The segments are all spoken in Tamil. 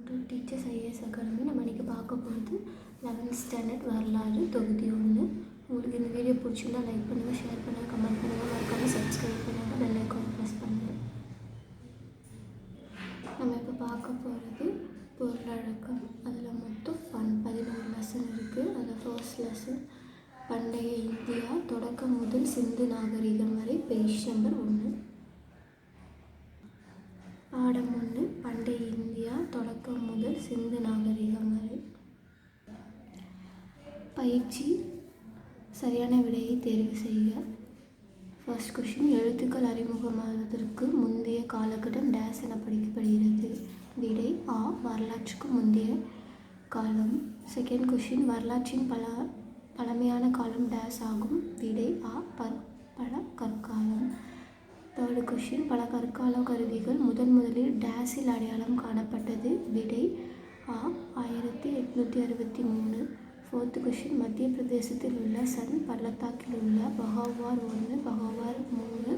டீச்சர்ஸ் ஐஏஎஸ் அகாடமி நம்ம இன்றைக்கி பார்க்க போகிறது லெவன்த் ஸ்டாண்டர்ட் வரலாறு தொகுதி ஒன்று உங்களுக்கு இந்த வீடியோ பிடிச்சிருந்தா லைக் பண்ணுங்கள் ஷேர் பண்ணுங்கள் கமெண்ட் பண்ணுங்கள் மறக்காமல் சப்ஸ்கிரைப் பண்ணுங்கள் பெல் ஐக்கான் ப்ரெஸ் பண்ணுங்கள் நம்ம இப்போ பார்க்க போகிறது பொருளடக்கம். அதில் மொத்தம் பன் பதினோரு லெசன் இருக்குது அதில் ஃபர்ஸ்ட் லெசன் பண்டைய இந்தியா தொடக்கம் முதல் சிந்து நாகரிகம் வரை பேஜ் நம்பர் ஒன்று பாடம் ஒன்று பண்டைய இந்தியா தொடக்கம் முதல் சிந்து நாகரிகம் வரை பயிற்சி சரியான விடையை தேர்வு செய்க. ஃபர்ஸ்ட் கொஷின் எழுத்துக்கள் அறிமுகமாவதற்கு முந்தைய காலகட்டம் டேஸ் என படிக்கப்படுகிறது. விடை ஆ வரலாற்றுக்கு முந்தைய காலம். செகண்ட் கொஷின் வரலாற்றின் பல பழமையான காலம் டேஸ் ஆகும். விடை ஆ ப பல கற்காலம். தேர்டு கொஷின் பல கற்கால கருவிகள் முதன் முதலில் டேஸில் அடையாளம் காணப்பட்டது. விடை ஆ ஆயிரத்தி எட்நூற்றி அறுபத்தி மூணு. ஃபோர்த்து கொஷின் மத்திய பிரதேசத்தில் உள்ள சன் பள்ளத்தாக்கில் உள்ள பகவார் ஒன்று பகவார் மூணு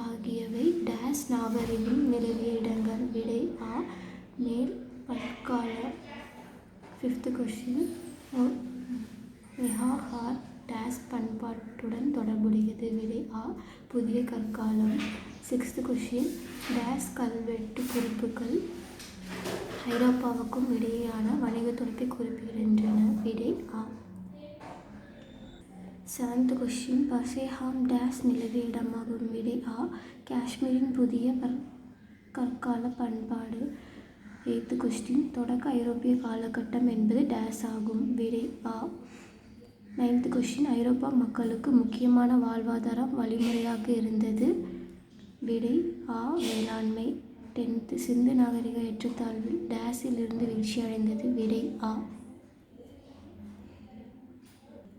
ஆகியவை டேஸ் நாகரிகம் நிலவிய இடங்கள். விடை ஆ மேல் பற்கால ஃபிஃப்த்து கொஷின் மிஹாஹார் டேஸ் பண்பாட்டுடன் தொடர்புடையது. விடை ஆ புதிய கற்காலம். சிக்ஸ்த்து கொஷின் டேஸ் கல்வெட்டு குறிப்புகள் ஐரோப்பாவுக்கும் இடையேயான வணிக தொடர்பை குறிப்பிடுகின்றன விடை ஆ செவன்த் கொஷின் பசேஹாம் டேஸ் நிலவிய இடமாகும் விடை ஆ. காஷ்மீரின் புதிய கற்கால பண்பாடு. எய்த்து கொஸ்டின் தொடக்க ஐரோப்பிய காலகட்டம் என்பது டேஸ் ஆகும். விடை ஆ. நைன்த் கொஷின் ஐரோப்பா மக்களுக்கு முக்கியமான வாழ்வாதாரம் வழிமுறையாக இருந்தது. விடை ஆ. வேளாண்மை. டென்த்து சிந்து நாகரிக ஏற்றத்தாழ்வில் டேஸில் இருந்து வீழ்ச்சியடைந்தது. விடை ஆ.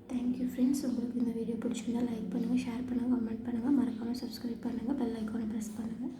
தேங்க்யூ ஃப்ரெண்ட்ஸ் உங்களுக்கு இந்த வீடியோ பிடிச்சிருந்தா லைக் பண்ணுங்கள் ஷேர் பண்ணுங்கள் கமெண்ட் பண்ணுங்கள் மறக்காமல் சப்ஸ்கிரைப் பண்ணுங்கள் பெல் ஐக்கானை ப்ரெஸ் பண்ணுங்கள்